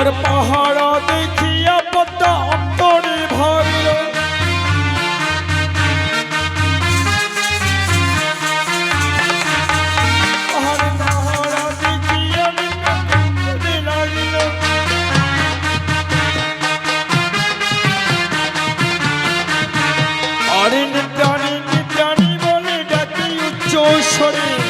এবার পাহাড় দেখিয়া পদ্মা অন্তরে লাগিল। আরে নিত্যানি নিত্যানি বলে ডাকি উচ্চ স্বরে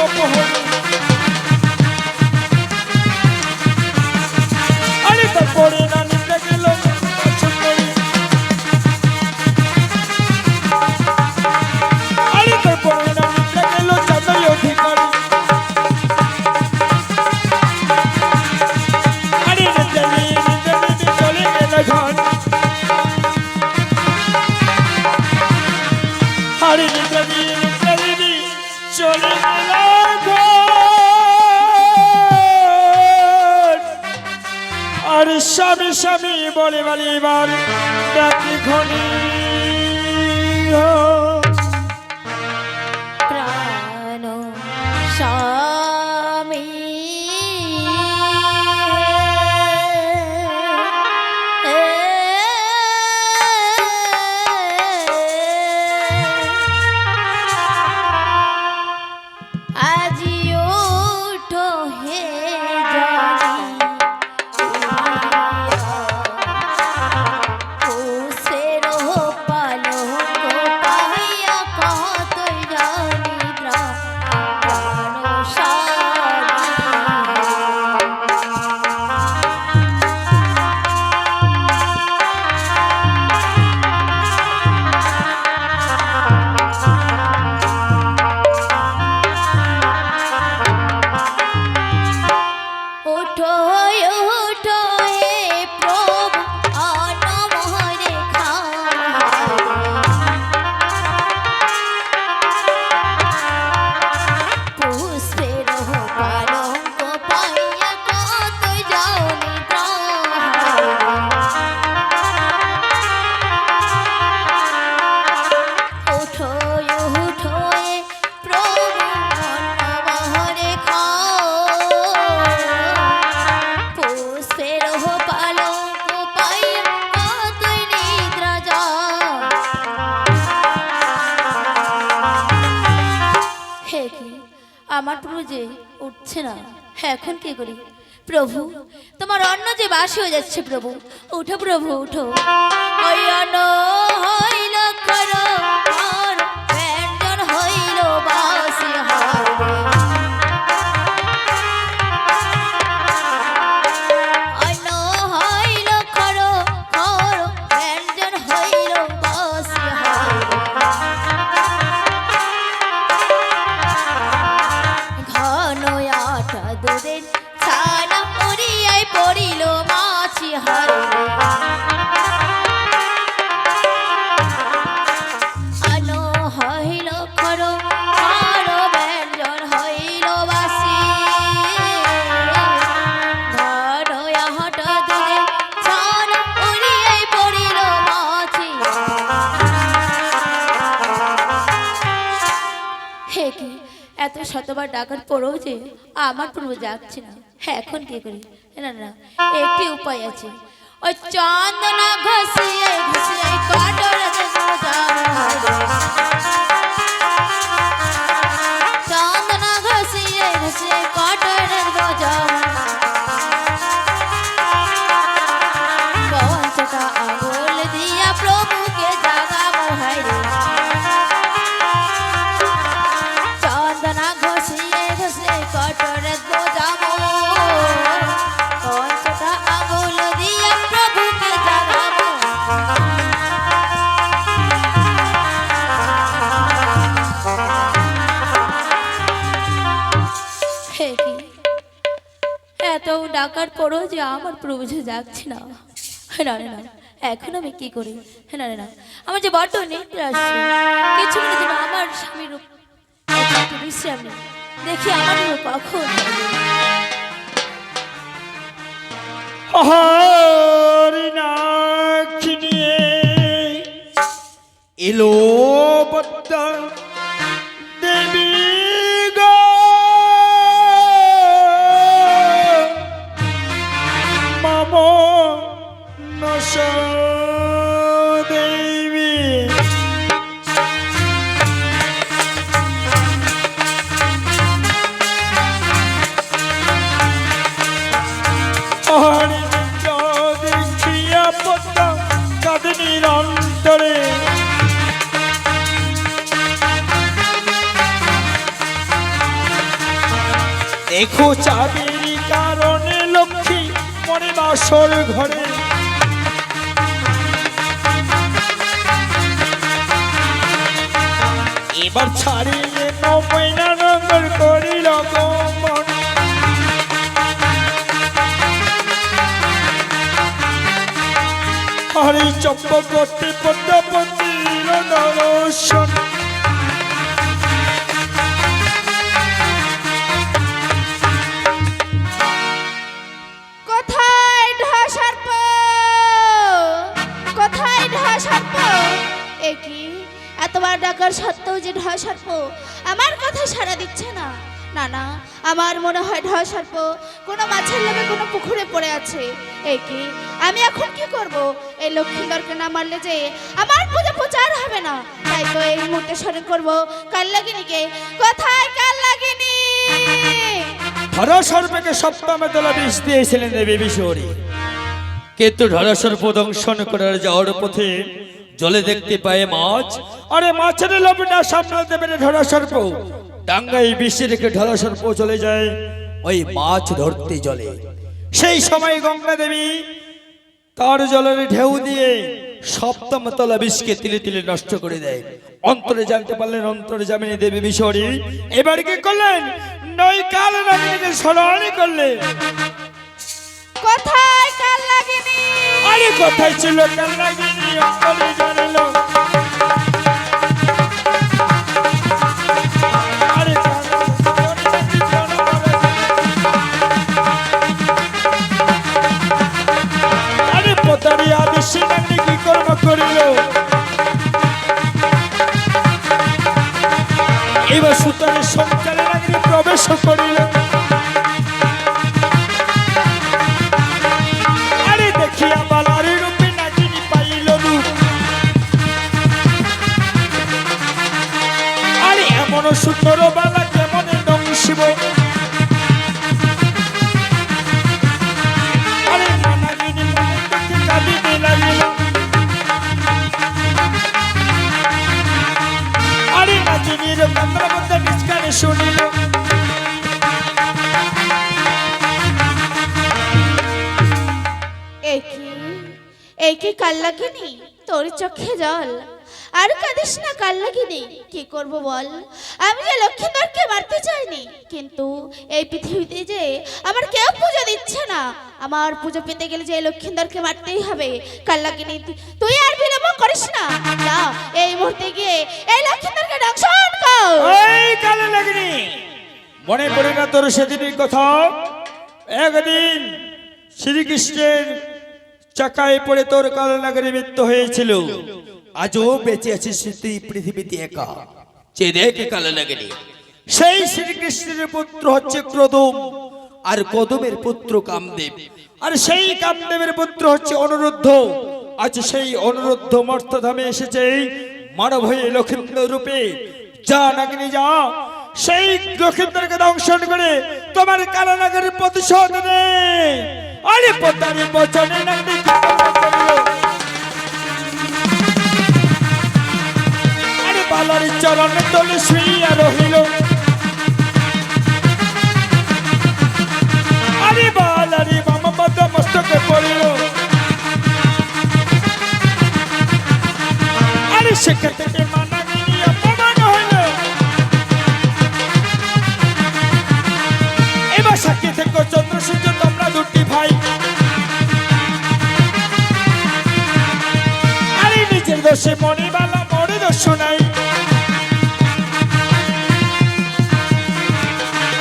সত্য আরে স্বামী স্বামী বলে বলে এবার ডাকি খনি প্রাণ হে কি? আমার প্রভু যে উঠছে না। হ্যাঁ এখন কি করি? প্রভু, তোমার অন্ন যে বাসি হয়ে যাচ্ছে প্রভু। উঠো প্রভু উঠো ওই হইল খর ডাকার পরেও যে আমার পূর্ব যাচ্ছে না। হ্যাঁ এখন কি করি? না না, একটি উপায় আছে। ওই চন্দনা ঘষিয়ে ঘষিয়ে এত ডাকার পরও যে আমার প্রভু যে যাচ্ছে না। না না, এখন আমি কি করি? না না, আমার যে বড্ড নেত্র আসছে কিছু জন্য আমার স্বামীর বিশ্রাম দেখি আমার কখন এলো পদ্মা এবার ছাড়িয়ে নবৈনা রঙের করিল গমন। হরি চম্পকটি পদ্মপতির দর্শন যে ঢাসার্প আমার কথা সাড়া দিচ্ছে না। না না, আমার মনে হয় ঢাসার্প কোনো মাছের লোভে কোনো পুকুরে পড়ে আছে। এ কি? আমি এখন কি করব? এই লক্ষ্মীন্দরকে না মারলে যে আমার পূজা প্রচার হবে না। তাই তো এই মুহূর্তে স্মরণ করব কাল লাগিনিকে কোথায় কাল লাগিনি ধরসর্পকে সপ্তমে তোলা বিষ দিয়েছিলেন দেবী বিশৌরী কিন্তু ধরসর্প দংশন করার যাওয়ার পথে জলে দেখতে পায় মাছ আরে মাছের লোভটা সামলাতে পেরে ধরসর্প ডাঙ্গায় বিষে রেখে ধরসর্প চলে যায় ওই মাছ ধরতে জলে সেই সময় গঙ্গা দেবী তার জলের ঢেউ দিয়ে সপ্তম তলা বিষকে তিলে তিলে নষ্ট করে দেয়। অন্তরে জানতে পারলেন অন্তরে জামিনী দেবী বিশরী এবার কি করলেন? নই কাল নাগিনীকে স্মরণ করলেন। কোথায় কাল লাগিনি আরে কোথায় ছিল কাল নাগিনী অন্তরে জানিল। নাগিনী কি কর্ম করিল? এবার সুতরাং নাগিনী প্রবেশ করিল। আরে নাগিনীর মধ্যে নিষ্কারে শুনিল। এই কি এই কি কাল তোর চোখে জল। আর কাঁদিস না কাল লাগিনি কি করব বল? আমি যে লক্ষ্মীন্দরকে মারতে চাইনি, কিন্তু এই পৃথিবীতে যে আমার কেউ পুজো দিচ্ছে না, আমার পুজো পেতে গেলে যে লক্ষ্মীন্দরকে মারতেই হবে কাল লাগিনি তুই আর বিলম্ব করিস না। যা, এই মুহূর্তে গিয়ে এই লক্ষ্মীন্দরকে দংশন কর এই কালে মনে পড়ে না তোর সেদিনের কথা? একদিন শ্রীকৃষ্ণের চাকায় পড়ে তোর কাল নাগরে মৃত্যু হয়েছিল। আজও বেঁচে আছে তুই পৃথিবীতে একা। যে দেখ কাল লাগনি। সেই শ্রীকৃষ্ণের পুত্র হচ্ছে ক্রদম আর কদমের পুত্র কামদেব। আর সেই কামদেবের পুত্র হচ্ছে অনুরুদ্ধ। আজ সেই অনুরুদ্ধ মর্তধামে এসেছে মানব হয়ে লক্ষিন্দ্র রূপে। যা নাগিনী যা সেই লক্ষিন্দ্রকে দংশন করে তোমার কারানাগের প্রতিশোধ নে। আরে পতারি বচনে নাগিনী সেখান থেকে মানাগিনী অপমান হইল। এবার সাক্ষী থেকে চন্দ্র তোমরা দুটি ভাই। আরে নিজের দোষে মণিবালা মরে দোষ নাই।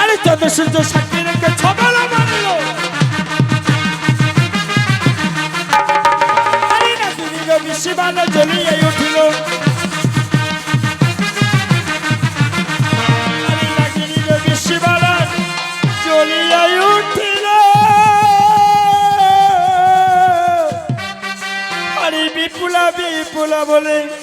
আরে চন্দ্র সাক্ষী রেখে ছবেলা বিপুলা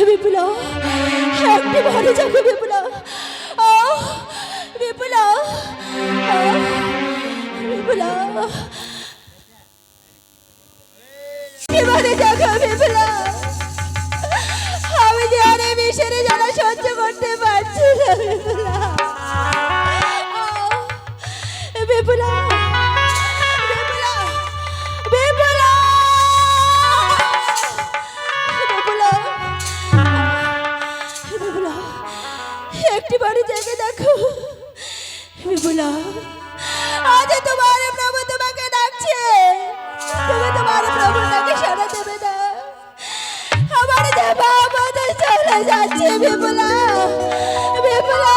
বিপ্লব একটি বিপ্লব আহ! বিপ্লব আহ! বিপ্লব এবারে যাকো বিপ্লব আমি যে আর এই বিষের জ্বালা সহ্য করতে পারছি না বিপ্লব একটি বাড়ি জায়গা দেখো। বিপুলা, আজ তোমার প্রভু তোমাকে ডাকছে। তুমি তোমার প্রভুটাকে সারা দেবে না। আমার দেবা আমাদের চলে যাচ্ছে বিপুলা। বিপুলা